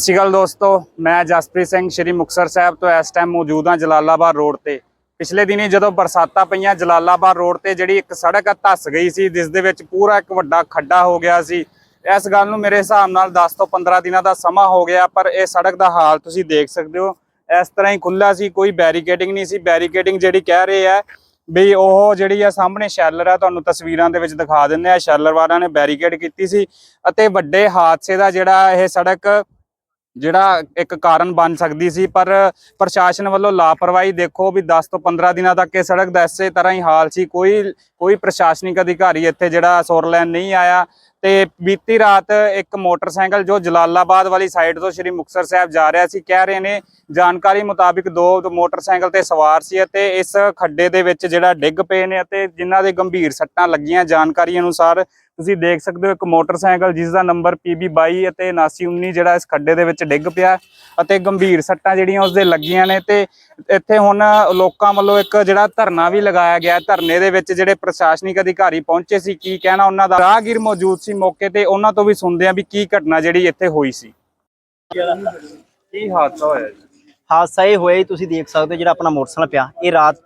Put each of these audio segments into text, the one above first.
ਸਤਿ ਸ਼੍ਰੀ ਅਕਾਲ ਦੋਸਤੋ, ਮੈਂ ਜਸਪ੍ਰੀਤ ਸਿੰਘ ਸ਼੍ਰੀ ਮੁਕਤਸਰ ਸਾਹਿਬ ਤੋਂ ਇਸ ਟਾਈਮ ਮੌਜੂਦ ਹਾਂ ਜਲਾਲਾਬਾਦ ਰੋਡ ਤੇ। ਪਿਛਲੇ ਦਿਨੀ ਜਦੋਂ ਬਰਸਾਤਾਂ ਪਈਆਂ ਜਲਾਲਾਬਾਦ ਰੋਡ ਤੇ ਜਿਹੜੀ ਇੱਕ ਸੜਕ ਆ ਧੱਸ ਗਈ ਸੀ, ਜਿਸ ਦੇ ਵਿੱਚ ਪੂਰਾ ਇੱਕ ਵੱਡਾ ਖੱਡਾ ਹੋ ਗਿਆ ਸੀ। ਇਸ ਗੱਲ ਨੂੰ ਮੇਰੇ ਹਿਸਾਬ ਨਾਲ 10 ਤੋਂ 15 ਦਿਨਾਂ ਦਾ ਸਮਾਂ ਹੋ ਗਿਆ, ਪਰ ਇਹ ਸੜਕ ਦਾ ਹਾਲ ਤੁਸੀਂ ਦੇਖ ਸਕਦੇ ਹੋ। ਇਸ ਤਰ੍ਹਾਂ ਹੀ ਖੁੱਲਾ ਸੀ, ਕੋਈ ਬੈਰੀਕੇਡਿੰਗ ਨਹੀਂ ਸੀ। ਬੈਰੀਕੇਡਿੰਗ ਜਿਹੜੀ ਕਹਿ ਰਹੇ ਆ ਵੀ ਉਹ ਜਿਹੜੀ ਆ ਸਾਹਮਣੇ ਸ਼ੈਲਰ ਆ, ਤੁਹਾਨੂੰ ਤਸਵੀਰਾਂ ਦੇ ਵਿੱਚ ਦਿਖਾ ਦਿੰਦੇ ਆ। ਸ਼ੈਲਰ ਵਾਲਿਆਂ ਨੇ ਬੈਰੀਕੇਡ ਕੀਤੀ ਸੀ ਅਤੇ ਵੱਡੇ ਹਾਦਸੇ ਦਾ ਜਿਹੜਾ ਇਹ ਸੜਕ ਜਿਹੜਾ ਇੱਕ ਕਾਰਨ ਬਣ ਸਕਦੀ ਸੀ, ਪਰ ਪ੍ਰਸ਼ਾਸਨ ਵੱਲੋਂ ਲਾਪਰਵਾਹੀ ਦੇਖੋ ਵੀ 10 ਤੋਂ 15 ਦਿਨਾਂ ਤੱਕ ਇਹ ਸੜਕ ਦਾ ਇਸੇ ਤਰ੍ਹਾਂ ਹੀ ਹਾਲ ਸੀ। ਕੋਈ ਕੋਈ ਪ੍ਰਸ਼ਾਸਨਿਕ ਅਧਿਕਾਰੀ ਇੱਥੇ ਜਿਹੜਾ ਸੁਰ ਲੈਣ ਨਹੀਂ ਆਇਆ। ਤੇ ਬੀਤੀ ਰਾਤ ਇੱਕ ਮੋਟਰਸਾਈਕਲ ਜੋ ਜਲਾਲਾਬਾਦ ਵਾਲੀ ਸਾਈਡ ਤੋਂ ਸ਼੍ਰੀ ਮੁਕਤਸਰ ਸਾਹਿਬ ਜਾ ਰਿਹਾ ਸੀ, ਕਹਿ ਰਹੇ ਨੇ, ਜਾਣਕਾਰੀ ਮੁਤਾਬਿਕ ਦੋ ਮੋਟਰਸਾਈਕਲ ਤੇ ਸਵਾਰ ਸੀ ਅਤੇ ਇਸ ਖੱਡੇ ਦੇ ਵਿੱਚ ਜਿਹੜਾ ਡਿੱਗ ਪਏ ਨੇ ਅਤੇ ਜਿਨ੍ਹਾਂ ਦੇ ਗੰਭੀਰ ਸੱਟਾਂ ਲੱਗੀਆਂ, ਜਾਣਕਾਰੀ ਅਨੁਸਾਰ ਤੁਸੀਂ ਦੇਖ ਸਕਦੇ ਹੋ ਇੱਕ ਮੋਟਰਸਾਈਕਲ ਜਿਸ ਦਾ ਨੰਬਰ PB22 ਅਤੇ 7919 ਜਿਹੜਾ ਇਸ ਖੱਡੇ ਦੇ ਵਿੱਚ ਡਿੱਗ ਪਿਆ ਅਤੇ ਗੰਭੀਰ ਸੱਟਾਂ ਜਿਹੜੀਆਂ ਉਸਦੇ ਲੱਗੀਆਂ ਨੇ ਤੇ ਇੱਥੇ ਹੁਣ ਲੋਕਾਂ ਵੱਲੋਂ ਇੱਕ ਜਿਹੜਾ ਧਰਨਾ ਵੀ ਲਗਾਇਆ ਗਿਆ। ਹੈ। ਧਰਨੇ ਦੇ ਵਿੱਚ ਜਿਹੜੇ ਪ੍ਰਸ਼ਾਸਨਿਕ ਅਧਿਕਾਰੀ ਪਹੁੰਚੇ ਸੀ ਕੀ ਕਹਿਣਾ ਉਹਨਾਂ ਦਾ? ਰਾਹਗੀਰ ਮੌਜੂਦ ਸੀ ਮੌਕੇ ਤੇ ਉਹਨਾਂ ਤੋਂ ਵੀ ਸੁਣਦੇ ਆ ਵੀ ਕੀ ਘਟਨਾ ਜਿਹੜੀ ਇੱਥੇ ਹੋਈ ਸੀ। ਕੀ ਹਾਦਸਾ ਹੋਇਆ ਜੀ? ਹਾਦਸਾ ਇਹ ਹੋਇਆ ਤੁਸੀਂ ਦੇਖ ਸਕਦੇ ਹੋ ਜਿਹੜਾ ਆਪਣਾ ਮੋਟਰਸਾਈਕਲ ਪਿਆ। ਇਹ ਰਾਤ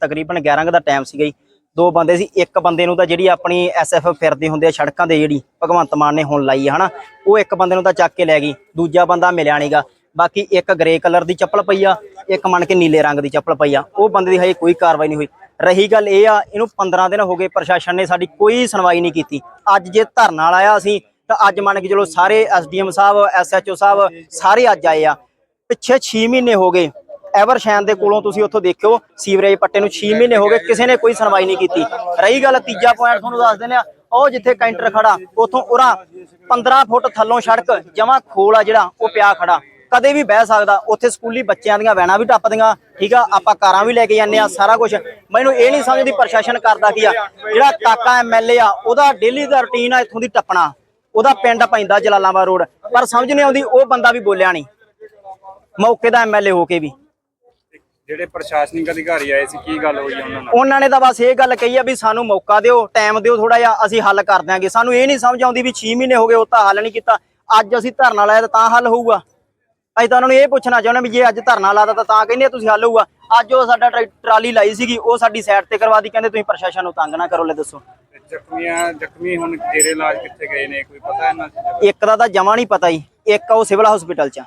ਤਕਰੀਬਨ 11 ਕੁ ਦਾ ਟਾਈਮ ਸੀਗਾ ਜੀ। ਦੋ ਬੰਦੇ ਸੀ, ਇੱਕ ਬੰਦੇ ਨੂੰ ਤਾਂ ਜਿਹੜੀ ਆਪਣੀ ਐਸਐਫ ਫਿਰਦੇ ਹੁੰਦੇ ਆ ਸੜਕਾਂ ਤੇ ਜਿਹੜੀ ਭਗਵੰਤ ਮਾਨ ਨੇ ਹੁਣ ਲਾਈ ਹੈ ਹਨਾ, ਉਹ ਇੱਕ ਬੰਦੇ ਨੂੰ ਤਾਂ ਚੱਕ ਕੇ ਲੈ ਗਈ, ਦੂਜਾ ਬੰਦਾ ਮਿਲਿਆ ਨਹੀਂਗਾ ਬਾਕੀ ਇੱਕ ਗ੍ਰੇ ਕਲਰ ਦੀ ਚੱਪਲ ਪਈ ਆ, ਇੱਕ ਮੰਨ ਕੇ ਨੀਲੇ ਰੰਗ ਦੀ ਚੱਪਲ ਪਈ ਆ, ਉਹ ਬੰਦੇ ਦੀ ਹਜੇ ਕੋਈ ਕਾਰਵਾਈ ਨਹੀਂ ਹੋਈ। ਰਹੀ ਗੱਲ ਇਹ ਆ, ਇਹਨੂੰ 15 ਦਿਨ ਹੋ ਗਏ ਪ੍ਰਸ਼ਾਸਨ ਨੇ ਸਾਡੀ ਕੋਈ ਸੁਣਵਾਈ ਨਹੀਂ ਕੀਤੀ। ਅੱਜ ਜੇ ਧਰਨਾ ਲਾਇਆ ਅਸੀਂ, ਤਾਂ ਅੱਜ ਮੰਨ ਕੇ ਚਲੋ ਸਾਰੇ ਐਸਡੀਐਮ ਸਾਹਿਬ ਐਸਐਚਓ ਸਾਹਿਬ ਸਾਰੇ ਅੱਜ ਆਏ ਆ। ਪਿੱਛੇ 6 ਮਹੀਨੇ ਹੋ ਗਏ ਐਵਰਸ਼ੈਨ ਦੇ ਕੋਲੋਂ ਤੁਸੀਂ ਉੱਥੋਂ ਦੇਖਿਓ, ਸੀਵਰੇਜ ਪੱਟੇ ਨੂੰ 6 ਮਹੀਨੇ ਹੋ ਗਏ, ਕਿਸੇ ਨੇ ਕੋਈ ਸੁਣਵਾਈ ਨਹੀਂ ਕੀਤੀ। ਰਹੀ ਗੱਲ ਤੀਜਾ ਪੁਆਇੰਟ ਤੁਹਾਨੂੰ ਦੱਸ ਦਿੰਦੇ ਆ ਉਹ ਜਿੱਥੇ ਕੈਂਟਰ ਖੜਾ, ਉਥੋਂ ਉਰਾ 15 ਫੁੱਟ ਥੱਲੋਂ ਸੜਕ, ਜਮਾ ਖੋਲ ਆ ਜਿਹੜਾ, ਉਹ ਪਿਆ ਖੜਾ। ਕਦੇ ਵੀ ਬਹਿ ਸਕਦਾ, ਉੱਥੇ ਸਕੂਲੀ ਬੱਚਿਆਂ ਦੀਆਂ ਵੈਨਾਂ ਵੀ ਟੱਪਦੀਆਂ, ਠੀਕ ਆ, ਆਪਾਂ ਕਾਰਾਂ ਵੀ ਲੈ ਕੇ ਜਾਂਦੇ ਆ ਸਾਰਾ ਕੁਝ ਮੈਨੂੰ ਇਹ ਨਹੀਂ ਸਮਝਦੀ ਪ੍ਰਸ਼ਾਸਨ ਕਰਦਾ ਕੀ ਆ, ਜਿਹੜਾ ਕਾਕਾ ਐਮਐਲਏ ਆ, ਉਹਦਾ ਡੇਲੀ ਦਾ ਰੁਟੀਨ ਆ ਇੱਥੋਂ ਦੀ ਟੱਪਣਾ। ਉਹਦਾ ਪਿੰਡ ਪੈਂਦਾ ਜਲਾਲਾਬਾਦ ਰੋਡ, ਪਰ ਸਮਝ ਨਹੀਂ ਆਉਂਦੀ, ਉਹ ਬੰਦਾ ਵੀ ਬੋਲਿਆ ਨਹੀਂ। ਮੌਕੇ ਦਾ ਐਮਐਲਏ ਹੋ ਕੇ ਵੀ। ਜਿਹੜੇ ਪ੍ਰਸ਼ਾਸਨਿਕ ਅਧਿਕਾਰੀ ਆਏ ਸੀ ਕੀ ਗੱਲ ਹੋਈ ਉਹਨਾਂ ਨਾਲ? ਉਹਨਾਂ ਨੇ ਤਾਂ ਬਸ ਇਹ ਗੱਲ ਕਹੀ ਆ ਵੀ ਸਾਨੂੰ ਮੌਕਾ ਦਿਓ ਟਾਈਮ ਦਿਓ ਥੋੜਾ ਜਿਹਾ ਅਸੀਂ ਹੱਲ ਕਰ ਦਿਆਂਗੇ। ਸਾਨੂੰ ਇਹ ਨਹੀਂ ਸਮਝ ਆਉਂਦੀ ਵੀ 6 ਮਹੀਨੇ ਹੋ ਗਏ ਉਹ ਤਾਂ ਹੱਲ ਨਹੀਂ ਕੀਤਾ। ਅੱਜ ਅਸੀਂ ਧਰਨਾ ਲਾਇਆ ਤਾਂ ਹੱਲ ਹੋਊਗਾ। ਅਸੀਂ ਤਾਂ ਉਹਨਾਂ ਨੂੰ ਇਹ ਪੁੱਛਣਾ ਚਾਹੁੰਦੇ ਵੀ ਜੇ ਅੱਜ ਧਰਨਾ ਲਾਦਾ ਤਾਂ ਤਾਂ ਕਹਿੰਦੇ ਤੁਸੀਂ ਹੱਲ ਹੋਊਗਾ। ਅੱਜ ਉਹ ਸਾਡਾ ਟਰੈ- ਟਰਾਲੀ ਲਾਈ ਸੀਗੀ ਉਹ ਸਾਡੀ ਸਾਈਡ ਤੇ ਕਰਵਾ ਦੀ ਕਹਿੰਦੇ ਤੁਸੀਂ ਪ੍ਰਸ਼ਾਸਨ ਨੂੰ ਤੰਗ ਨਾ ਕਰੋ ਲੈ ਦੱਸੋ। ਜ਼ਖਮੀਆਂ ਜ਼ਖਮੀ ਹੁਣ ਜੇਰੇ ਇਲਾਜ ਕਿੱਥੇ ਗਏ ਨੇ ਕੋਈ ਪਤਾ ਇਹਨਾਂ ਇੱਕ ਦਾ ਤਾਂ ਜਮਾ ਨਹੀਂ ਪਤਾ ਹੀ ਇੱਕ ਉਹ ਸਿਵਲ ਹਸਪੀਟਲ 'ਚ ਆ।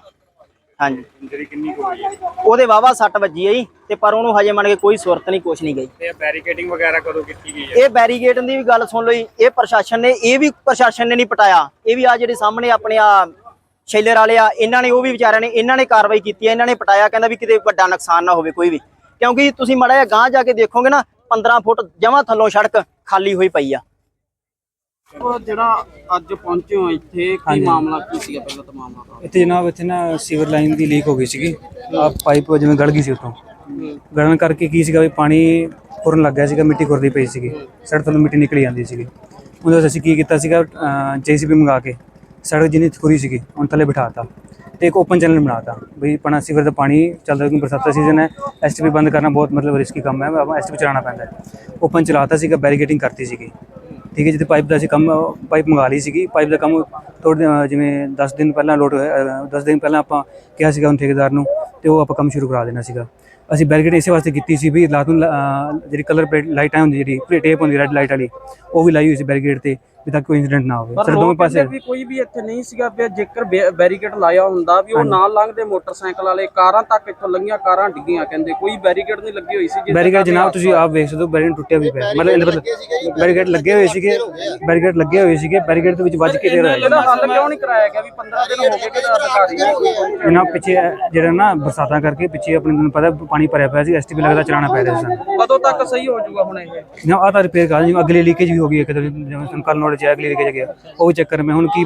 ਹਾਂਜੀ। ਇੰਜਰੀ ਕਿੰਨੀ ਕੁ ਹੋਈ ਹੈ? ਉਹਦੇ ਵਾਵਾ ਸੱਟ ਵੱਜੀ ਹੈ ਜੀ ਤੇ ਪਰ ਉਹਨੂੰ ਹਜੇ ਮੰਨ ਕੇ ਕੋਈ ਸੁਰਤ ਨਹੀਂ ਕੁਛ ਨਹੀਂ ਗਈ। ਤੇ ਬੈਰੀਕੇਡਿੰਗ ਵਗੈਰਾ ਕਦੋਂ ਕੀਤੀ ਗਈ ਹੈ? ਇਹ ਬੈਰੀਗੇਡ ਦੀ ਵੀ ਗੱਲ ਸੁਣ ਲਓ ਜੀ ਇਹ ਪ੍ਰਸ਼ਾਸਨ ਨੇ ਇਹ ਵੀ ਪ੍ਰਸ਼ਾਸਨ ਨੇ ਨਹੀਂ ਪਟਾਇਆ। ਇਹ ਵੀ ਆ ਜਿਹੜੇ ਸਾਹਮਣੇ ਆਪਣੇ ਆ ਸ਼ੈਲਰ ਵਾਲੇ ਆ ਇਹਨਾਂ ਨੇ ਉਹ ਵੀ ਵਿਚਾਰਿਆਂ ਨੇ ਇਹਨਾਂ ਨੇ ਕਾਰਵਾਈ ਕੀਤੀ ਹੈ ਇਹਨਾਂ ਨੇ ਪਟਾਇਆ ਕਹਿੰਦਾ ਵੀ ਕਿਤੇ ਵੱਡਾ ਨੁਕਸਾਨ ਨਾ ਹੋਵੇ ਕੋਈ ਵੀ। ਕਿਉਂਕਿ ਤੁਸੀਂ ਮੜਾ ਜਿਹਾ ਗਾਂਹ ਜਾ ਕੇ ਦੇਖੋਗੇ ਨਾ 15 ਫੁੱਟ ਜਮਾਂ ਥੱਲੋਂ ਸੜਕ ਖਾਲੀ ਹੋਈ ਪਈ ਆ। ਉਹ ਜਿਹੜਾ ਅੱਜ ਪਹੁੰਚੇ ਹੋ ਇੱਥੇ ਕੀ ਮਾਮਲਾ ਕੀ ਸੀਗਾ ਪਹਿਲਾਂ ਤਾਂ ਮਾਮਲਾ? ਤਾਂ ਇੱਥੇ ਜਨਾਬ ਇੱਥੇ ਨਾ ਸੀਵਰ ਲਾਈਨ ਦੀ ਲੀਕ ਹੋ ਗਈ ਸੀਗੀ। ਆ ਪਾਈਪ ਜਿਵੇਂ ਗੜ ਗਈ ਸੀ ਉਤੋਂ ਗੜਨ ਕਰਕੇ ਕੀ ਸੀਗਾ ਵੀ ਪਾਣੀ ਖੁਰਨ ਲੱਗ ਗਿਆ ਸੀਗਾ ਮਿੱਟੀ ਖੁਰਦੀ ਪਈ ਸੀਗੀ। ਸੜਕ ਤੋਂ ਮਿੱਟੀ ਨਿਕਲੀ ਜਾਂਦੀ ਸੀਗੀ। ਉਹਦੇ ਵਿੱਚ ਅਸੀਂ ਕੀ ਕੀਤਾ ਸੀਗਾ ਜੀਸੀਬੀ ਮੰਗਾ ਕੇ ਸੜਕ ਜਿੰਨੀ ਖੁਰੀ ਸੀਗੀ ਉਹਨ ਥੱਲੇ ਬਿਠਾਤਾ ਤੇ ਇੱਕ ਓਪਨ ਚੈਨਲ ਬਣਾਤਾ ਬਈ ਪਣਾ ਸੀਵਰ ਦਾ ਪਾਣੀ ਚੱਲਦਾ ਕਿਉਂਕਿ ਬਰਸਾਤ ਦਾ ਸੀਜ਼ਨ ਹੈ ਐਸਟੀਪੀ ਬੰਦ ਕਰਨਾ ਬਹੁਤ ਮਤਲਬ ਰਿਸਕੀ ਕੰਮ ਹੈ ਐਸਟੀਪੀ ਚਲਾਉਣਾ ਪੈਂਦਾ ਹੈ। ਓਪਨ ਚਲਾਤਾ ਸੀਗਾ ਬੈਰੀਕੇਡਿੰਗ ਕਰਤੀ ਸੀਗੀ। ਠੀਕ ਹੈ ਜਿੱਥੇ ਪਾਈਪ ਦਾ ਅਸੀਂ ਕੰਮ, ਪਾਈਪ ਮੰਗਾ ਲਈ ਸੀਗੀ। ਪਾਈਪ ਦਾ ਕੰਮ ਥੋੜੇ ਜਿਵੇਂ 10 ਦਿਨ ਪਹਿਲਾਂ ਲੋਡ ਹੋਇਆ 10 ਦਿਨ ਪਹਿਲਾਂ ਆਪਾਂ ਕਿਹਾ ਸੀਗਾ ਹੁਣ ਠੇਕੇਦਾਰ ਨੂੰ, ਤੇ ਉਹ ਆਪਾਂ ਕੰਮ ਸ਼ੁਰੂ ਕਰਾ ਦੇਣਾ ਸੀਗਾ। ਅਸੀਂ ਬੈਰੀਕੇਡ ਇਸੇ ਵਾਸਤੇ ਕੀਤੀ ਸੀ ਵੀ ਰਾਤ ਨੂੰ ਜਿਹੜੀ ਕਲਰ ਪਲੇਟ ਲਾਈਟਾਂ ਹੁੰਦੀ ਜਿਹੜੀ ਟੇਪ ਹੁੰਦੀ ਰੈੱਡ ਲਾਈਟ ਵਾਲੀ, ਉਹ ਵੀ ਲਾਈ ਹੋਈ ਸੀ ਬੈਰੀਕੇਡ ਤੇ। ਵੀ ਤਾਂ ਕੋਈ ਇਨਸੀਡੈਂਟ ਨਾ ਹੋਵੇ। ਪਰ ਸਰ ਦੋਵੇਂ ਪਾਸੇ ਵੀ ਕੋਈ ਵੀ ਇੱਥੇ ਨਹੀਂ ਸੀਗਾ ਵੀ ਜੇਕਰ ਬੈਰੀਕੇਡ ਲਾਇਆ ਹੁੰਦਾ ਵੀ ਉਹ ਨਾਲ ਲੰਘਦੇ ਮੋਟਰਸਾਈਕਲ ਵਾਲੇ ਕਾਰਾਂ ਤੱਕ ਇੱਥੋਂ ਲੰਘੀਆਂ ਕਾਰਾਂ ਡਿੱਗੀਆਂ ਕਹਿੰਦੇ ਕੋਈ ਬੈਰੀਕੇਡ ਨਹੀਂ ਲੱਗੀ ਹੋਈ ਸੀ ਜਿਸ ਬੈਰੀਕੇਡ ਜਨਾਬ ਤੁਸੀਂ ਆਪ ਵੇਖ ਸਕਦੇ ਹੋ ਬੈਰੀਕੇਡ ਟੁੱਟਿਆ ਵੀ ਪਿਆ। ਮਤਲਬ ਇਹਦਾ ਮਤਲਬ ਬੈਰੀਕੇਡ ਲੱਗੇ ਹੋਏ ਸੀਗੇ ਬੈਰੀਕੇਡ ਲੱਗੇ ਹੋਏ ਸੀਗੇ ਬੈਰੀਕੇਡ ਦੇ ਵਿੱਚ ਵੱਜ ਕੇ ਦੇਰ ਇਹਦਾ ਹੱਲ ਕਿਉਂ ਨਹੀਂ ਕਰਾਇਆ ਗਿਆ ਵੀ 15 ਦਿਨ ਹੋ ਗਏ ਕਿ ਅਧਿਕਾਰੀ ਨੇ ਇਹਨਾਂ ਪਿੱਛੇ ਜਿਹੜਾ ਨਾ ਬਰਸਾਤਾਂ ਕਰਕੇ ਪਿੱਛੇ ਆਪਣੇ ਤੁਹਾਨੂੰ ਪਤਾ ਪਾਣੀ ਭਰਿਆ ਪਿਆ ਸੀ ਐਸਟੀਪੀ ਲੱਗਦਾ ਚਲਾਉਣਾ ਪੈ ਰਿਹਾ ਸੀ ਕਦੋਂ ਤੱਕ ਸਹੀ ਹੋ ਜਾਊਗਾ ਹੁਣ ਇਹ? ਨਾ ਆ ਤਾਂ ਰਿਪੇਅਰ ਕਰ ਜਿਵੇਂ ਅਗਲੀ ਲੀਕੇਜ ਵੀ ਹੋ ਗਈ ਇੱਕ ਤਾਂ ਜਿਵੇਂ ਸਾਨੂੰ ਨੋਟ ਚ ਅਗਲੀ ਲੀਕੇਜ ਗਿਆ ਉਹ ਵੀ ਚੱਕਰ ਮੈਂ ਹੁਣ ਕੀ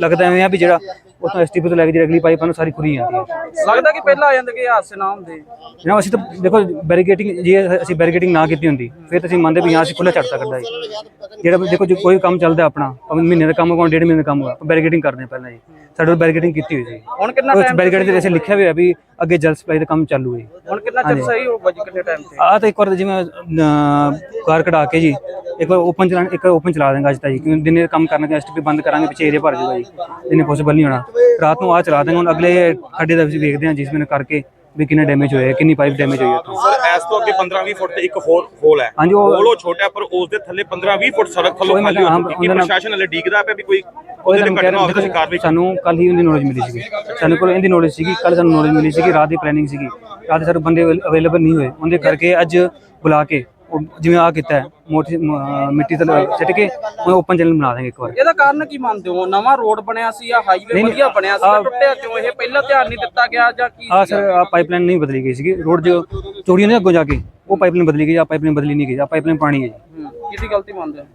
ਲੱਗਦਾ ਐਵੇਂ ਆ ਵੀ ਜਿਹੜਾ ਉਤੋਂ ਐਸਟੀਪੀ ਤੋਂ ਲੈ ਕੇ ਜਿਹੜੀ ਅਗਲੀ ਪਾਈਪ ਨੂੰ ਸਾਰੀ ਖੁਰੀ ਜਾਂਦੀ ਹੈ। ਲੱਗਦਾ ਕਿ ਪਹਿਲਾਂ ਆ ਜਾਂਦੇ ਕਿ ਹਾਦਸੇ ਨਾ ਹੁੰਦੇ। ਨਾ ਅਸੀਂ ਤਾਂ ਦੇਖੋ ਬੈਰੀਕੇਡਿੰਗ ਜੇ ਅਸੀਂ ਬੈਰੀਕੇਡਿੰਗ ਨਾ ਕੀਤੀ ਹੁੰਦੀ ਫਿਰ ਤਾਂ ਅਸੀਂ ਮੰਨਦੇ ਵੀ ਹਾਂ ਅਸੀਂ ਖੁੱਲਾ ਛੱਡ ਸਕਦਾ ਜੀ। ਜਿਹੜਾ ਦੇਖੋ ਜੇ ਕੋਈ ਕੰਮ ਚੱਲਦਾ ਆਪਣਾ ਭਾਵੇਂ ਮਹੀਨੇ ਦਾ ਕੰਮ ਹੋਵੇ ਡੇਢ ਮਹੀਨੇ ਦਾ ਕੰਮ ਹੋਵੇ ਬੈਰੀਕੇਡਿੰਗ ਕਰਦੇ ਪਹਿਲਾਂ ਜੀ। ਸਾਡੇ ਕੋਲ ਬੈਰੀਕੇਡਿੰਗ ਕੀਤੀ ਹੋਈ ਸੀ। ਹੁਣ ਕਿੰਨਾ ਟਾਈਮ ਬੈਰੀਕੇਡ ਤੇ ਐਸੇ ਲਿਖਿਆ ਹੋਇਆ ਵੀ ਅੱਗੇ ਜਲ ਸਪਲਾਈ ਦਾ ਕੰਮ ਚਾਲੂ ਹੈ ਹੁਣ ਕਿੰਨਾ ਚਿਰ ਸਹੀ ਹੋਊਗਾ ਜੀ ਕਿੰਨੇ ਟਾਈਮ ਤੇ? ਆ ਤਾਂ ਇੱਕ ਵਾਰ ਜਿਵੇਂ ਅਹ, ਕਾਰ ਕਢਾ ਕੇ ਜੀ ਇੱਕ ਵਾਰ ਓਪਨ ਚਲਾ ਇੱਕ ਓਪਨ ਚਲਾ ਦੇਂਗਾ ਅੱਜ ਤਾਂ ਜੀ ਕਿਉਂਕਿ ਦਿਨੇ ਕੰਮ ਕਰਨਾ ਐਸਟੀਪੀ ਬੰਦ ਕਰਾਂਗੇ ਪਿੱਛੇ ਏਰੀਆ ਭਰ ਜਾਊਗਾ ਜੀ। ਦਿਨੇ ਪੋਸੀਬਲ ਨਹੀਂ ਹੋਣਾ। ਰਾਤ ਨੂੰ ਆ ਚਲਾ ਦੇਂਗੇ ਹੁਣ ਅਗਲੇ ਖੱਡੇ ਦਾ ਅਸੀਂ ਵੇਖਦੇ ਹਾਂ ਜਿਸ ਵਿੱਚ ਕਰਕੇ ਵੀ ਕਿੰਨਾ ਡੈਮੇਜ ਹੋਇਆ ਕਿੰਨੀ ਪਾਈਪ ਡੈਮੇਜ ਹੋਈ ਹੈ ਉੱਥੋਂ? ਸਰ ਇਸ ਤੋਂ ਅੱਗੇ 15-20 ਫੁੱਟ ਤੇ ਇੱਕ ਹੋਰ ਹੋਲ ਹੈ। ਹਾਂਜੀ, ਉਹ- ਹੋਲ ਉਹ ਛੋਟਾ ਹੈ, ਪਰ ਉਸ ਦੇ ਥੱਲੇ 15-20 ਫੁੱਟ ਸੜਕ ਥੱਲੋਂ ਉਹੀ ਮੈਂ ਖਾਲੀ ਹੋ ਹਾਂ, ਚੁੱਕੀ ਹੈ। ਉਹਦੇ ਨਾਲ- ਪ੍ਰਸ਼ਾਸਨ ਹਲੇ ਡੀਕਦਾ ਪਿਆ ਵੀ ਕੋਈ ਉਹਦੇ ਉਹਦੇ ਤੇ ਘਟਨਾ ਹੋਵੇ ਤੁਸੀਂ ਕਾਰਵਾਈ ਸਾਨੂੰ ਕੱਲ ਹੀ ਉਹਦੀ ਨੌਲੇਜ ਮਿਲੀ ਸੀਗੀ। ਸਾਨੂੰ ਕੋਲ ਇਹਦੀ ਨੌਲੇਜ ਸੀਗੀ ਕੱਲ ਸਾਨੂੰ ਨੌਲੇਜ ਮਿਲੀ ਸੀਗੀ ਰਾਤ ਦੀ ਪਲੈਨਿੰਗ ਸੀਗੀ। ਰਾਤ ਦੇ ਸਾਰੇ ਬੰਦੇ ਅਵੇਲੇਬਲ ਨਹੀਂ ਹੋਏ। ਉਹਦੇ ਕਰਕੇ ਅੱਜ ਬੁਲਾ ਕੇ ਉਹ ਜਿਵੇਂ ਆ ਕੀਤਾ ਹੈ, ਮੋਟੀ ਮਿੱਟੀ ਤੇ ਸਿੱਟ ਕੇ ਉਹ ਓਪਨ ਚੈਨਲ ਬਣਾ ਦੇਂਗੇ ਇੱਕ ਵਾਰ। ਇਹਦਾ ਕਾਰਨ ਕੀ ਮੰਨਦੇ ਹੋ? ਨਵਾਂ ਰੋਡ ਬਣਿਆ ਸੀ ਜਾਂ ਹਾਈਵੇ ਨਹੀਂ, ਵਧੀਆ ਬਣਿਆ ਸੀ ਆਹ- ਟੁੱਟਿਆ ਕਿਉਂ? ਇਹ ਪਹਿਲਾਂ ਧਿਆਨ ਨਹੀਂ ਦਿੱਤਾ ਗਿਆ ਜਾਂ ਕੀ ਆ? ਸਰ ਆ ਪਾਈਪਲਾਈਨ ਨਹੀਂ ਬਦਲੀ ਗਈ ਸੀਗੀ। ਰੋਡ ਜੋ ਚੋੜੀਆਂ ਨੇ ਅੱਗੋਂ ਜਾ ਕੇ ਉਹ ਪਾਈਪਲਾਈਨ ਬਦਲੀ ਗਈ ਆ ਪਾਈਪਲਾਈਨ ਬਦਲੀ ਨਹੀਂ ਗਈ ਆ ਪਾਈਪਲਾਈਨ ਪਾਣੀ ਹੈ ਜੀ। ਹੂੰ, ਕਿਹਦੀ ਗਲਤੀ ਮੰਨਦੇ ਹੋ?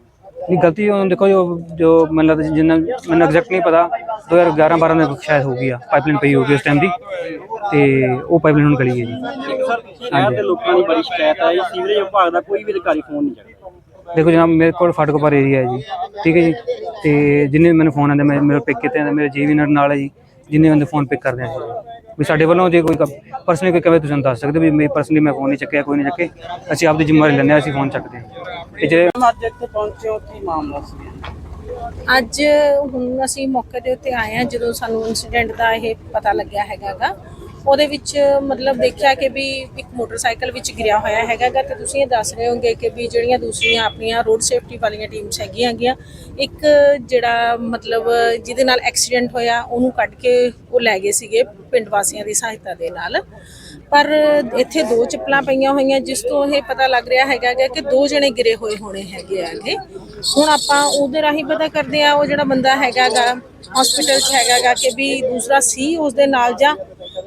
ਨਹੀਂ ਗਲਤੀ ਉਹ ਦੇਖੋ ਜੋ ਜੋ ਮੈਨੂੰ ਲੱਗਦਾ ਜਿੰਨਾ ਮੈਨੂੰ ਐਗਜ਼ੈਕਟ ਨਹੀਂ ਪਤਾ 2011 12 ਦੇ ਸ਼ਾਇਦ ਹੋ ਗਈ ਆ ਪਾਈਪਲਾਈਨ ਪਈ ਹੋਗੀ ਉਸ ਟਾਈਮ ਦੀ। ਤੇ ਉਹ ਪਾਈਪਲਾਈਨ ਹੁਣ ਗਲੀ ਹੈ ਜੀ। ਸ਼ਹਿਰ ਦੇ ਲੋਕਾਂ ਦੀ ਬੜੀ ਸ਼ਿਕਾਇਤ ਆਈ ਸੀਵਰੇਜ ਵਿਭਾਗ ਦਾ ਕੋਈ ਵੀ ਅਧਿਕਾਰੀ ਫੋਨ ਨਹੀਂ ਚੱਕਦਾ। ਦੇਖੋ ਜਨਾਬ ਮੇਰੇ ਕੋਲ ਫਾਟਕੋਪਰ ਏਰੀਆ ਹੈ ਜੀ ਠੀਕ ਹੈ ਜੀ? ਤੇ ਜਿੰਨੇ ਵੀ ਮੈਨੂੰ ਫੋਨ ਆਉਂਦੇ ਮੈਂ ਮੇਰੇ ਪਿਕ ਕੀਤੇ ਜਾਂਦੇ ਮੇਰੇ ਜੀਵੀਨਰ ਨਾਲ ਹੈ ਜੀ ਜਿੰਨੇ ਬੰਦੇ ਫੋਨ ਪਿਕ ਕਰਦੇ ਆ ਜੀ। ਵੀ ਸਾਡੇ ਵੱਲੋਂ ਜੇ ਕੋਈ ਪਰਸਨਲੀ ਕੋਈ ਕਵੇ ਤੁਸੀਂ ਦੱਸ ਸਕਦੇ ਵੀ ਮੇਰੀ ਪਰਸਨਲੀ ਮੈਂ ਫੋਨ ਨਹੀਂ ਚੱਕਿਆ ਕੋਈ ਨਹੀਂ ਚੱਕੇ ਅਸੀਂ ਆਪਦੀ ਜ਼ਿੰਮੇਵਾਰੀ ਲੈਂਦੇ ਹਾਂ ਅਸੀਂ ਫੋਨ ਚੱਕਦੇ ਹਾਂ। ਤੇ ਹੁਣ ਅੱਜ ਇੱਥੇ ਪਹੁੰਚੇ ਹੋ ਕੀ ਮਾਮਲਾ ਸੀ? ਅੱਜ ਹੁਣ ਅਸੀਂ ਮੌਕੇ ਦੇ ਉੱਤੇ ਆਏ ਹਾਂ ਜਦੋਂ ਸਾਨੂੰ ਇਨਸੀਡੈਂਟ ਦਾ ਇਹ ਪਤਾ ਲੱਗਿਆ ਹੈਗਾਗਾ ਉਹਦੇ ਵਿੱਚ ਮਤਲਬ ਦੇਖਿਆ ਕਿ ਵੀ ਇੱਕ ਮੋਟਰਸਾਈਕਲ ਵਿੱਚ ਗਿਰਿਆ ਹੋਇਆ ਹੈਗਾਗਾ ਤੇ ਤੁਸੀਂ ਇਹ ਦੱਸ ਰਹੇ ਹੋਗੇ ਕਿ ਵੀ ਜਿਹੜੀਆਂ ਦੂਸਰੀਆਂ ਆਪਣੀਆਂ ਰੋਡ ਸੇਫਟੀ ਵਾਲੀਆਂ ਟੀਮਸ ਹੈਗੀਆਂ ਹੈਗੀਆਂ ਇੱਕ ਜਿਹੜਾ ਮਤਲਬ ਜਿਹਦੇ ਨਾਲ ਐਕਸੀਡੈਂਟ ਹੋਇਆ, ਉਹਨੂੰ ਕੱਢ ਕੇ ਉਹ ਲੈ ਗਏ ਸੀਗੇ ਪਿੰਡ ਵਾਸੀਆਂ ਦੀ ਸਹਾਇਤਾ ਦੇ ਨਾਲ। ਪਰ ਇੱਥੇ ਦੋ ਚੱਪਲਾਂ ਪਈਆਂ ਹੋਈਆਂ, ਜਿਸ ਤੋਂ ਇਹ ਪਤਾ ਲੱਗ ਰਿਹਾ ਹੈਗਾ ਗਾ ਕਿ ਦੋ ਜਣੇ ਗਿਰੇ ਹੋਏ ਹੋਣੇ ਹੈਗੇ ਆਗੇ ਹੁਣ ਆਪਾਂ ਉਹਦੇ ਰਾਹੀਂ ਪਤਾ ਕਰਦੇ ਆ ਉਹ ਜਿਹੜਾ ਬੰਦਾ ਹੈਗਾਗਾ ਹਸਪੀਟਲ 'ਚ ਹੈਗਾਗਾ ਕਿ ਵੀ ਦੂਸਰਾ ਸੀ ਉਸ ਦੇ ਨਾਲ ਜਾਂ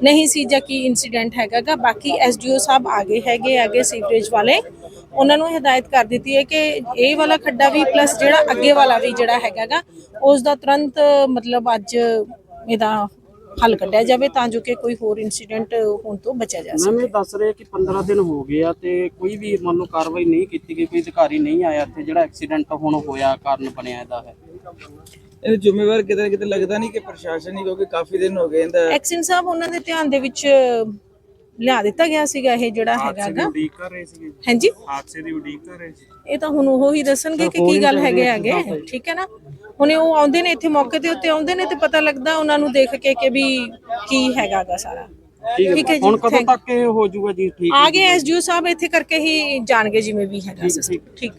ਨਹੀਂ ਸੀ ਜਾਂ ਕੀ ਇਨਸੀਡੈਂਟ ਹੈਗਾਗਾ, ਬਾਕੀ ਐਸਡੀਓ ਸਾਹਿਬ ਆਗੇ ਹੈਗੇ ਆਗੇ ਸੀਵਰੇਜ ਵਾਲੇ, ਉਹਨਾਂ ਨੂੰ ਹਦਾਇਤ ਕਰ ਦਿੱਤੀ ਹੈ ਕਿ ਇਹ ਵਾਲਾ ਖੱਡਾ ਵੀ ਪਲੱਸ ਜਿਹੜਾ ਅੱਗੇ ਵਾਲਾ ਵੀ ਜਿਹੜਾ ਹੈਗਾਗਾ, ਉਸ ਦਾ ਤੁਰੰਤ ਮਤਲਬ ਅੱਜ ਇਹਦਾ ਹੱਲ ਕੱਢਿਆ ਜਾਵੇ ਤਾਂ ਜੋ ਕਿ ਕੋਈ ਹੋਰ ਇਨਸੀਡੈਂਟ ਹੋਣ ਤੋਂ ਬਚਿਆ ਜਾ ਸਕੇ ਇਹ ਦੱਸ ਰਹੇ ਕਿ 15 ਦਿਨ ਹੋ ਗਏ ਆ ਤੇ ਕੋਈ ਵੀ ਮੰਨ ਲਓ ਕਾਰਵਾਈ ਨਹੀਂ ਕੀਤੀ ਗਈ ਕੋਈ ਅਧਿਕਾਰੀ ਨਹੀਂ ਆਇਆ ਇੱਥੇ ਜਿਹੜਾ ਐਕਸੀਡੈਂਟ ਹੁਣ ਹੋਇਆ ਕਾਰਨ ਬਣਿਆ ਇਹਦਾ ਹੈ। ਇਹ ਜ਼ਿੰਮੇਵਾਰ ਕਿਤੇ ਨਾ ਕਿਤੇ ਲੱਗਦਾ ਨਹੀਂ ਕਿ ਪ੍ਰਸ਼ਾਸਨ ਹੀ ਕਿਉਂਕਿ ਕਾਫੀ ਦਿਨ ਹੋ ਗਏ ਇਹਦਾ। ਐਕਸ਼ਨ ਸਾਹਿਬ ਉਹਨਾਂ ਦੇ ਧਿਆਨ ਦੇ ਵਿੱਚ ਲਿਆ ਦਿੱਤਾ ਗਿਆ ਸੀਗਾ ਇਹ ਜਿਹੜਾ ਹੈਗਾਗਾ ਉਡੀਕ ਕਰ ਰਹੇ ਸੀਗੇ ਹਾਂਜੀ। ਹਾਦਸੇ ਦੀ ਉਡੀਕ ਕਰ ਰਹੇ ਸੀ। ਇਹ ਤਾਂ ਹੁਣ ਉਹ ਹੀ ਦੱਸਣਗੇ ਕਿ ਕੀ ਗੱਲ ਹੈਗੇ ਹੈਗੇ। ਠੀਕ ਹੈ ਨਾ? ਹੁਣੇ ਉਹ ਆਉਂਦੇ ਨੇ ਇੱਥੇ ਮੌਕੇ ਦੇ ਉੱਤੇ ਆਉਂਦੇ ਨੇ ਤੇ ਪਤਾ ਲੱਗਦਾ ਉਹਨਾਂ ਨੂੰ ਦੇਖ ਕੇ ਕਿ ਵੀ ਕੀ ਹੈਗਾਗਾ ਸਾਰਾ। ਠੀਕ ਹੈ ਜੀ। ਹੁਣ ਕਦੋਂ। ਤੱਕ ਇਹ ਹੋ ਜਾਊਗਾ ਜੀ? ਠੀਕ ਆ ਗਏ ਐਸਡੀਓ ਸਾਹਿਬ ਇੱਥੇ ਕਰਕੇ ਹੀ ਜਾਣਗੇ ਜਿਵੇਂ ਵੀ ਹੈਗਾ ਸਿਸਟਮ ਠੀਕ।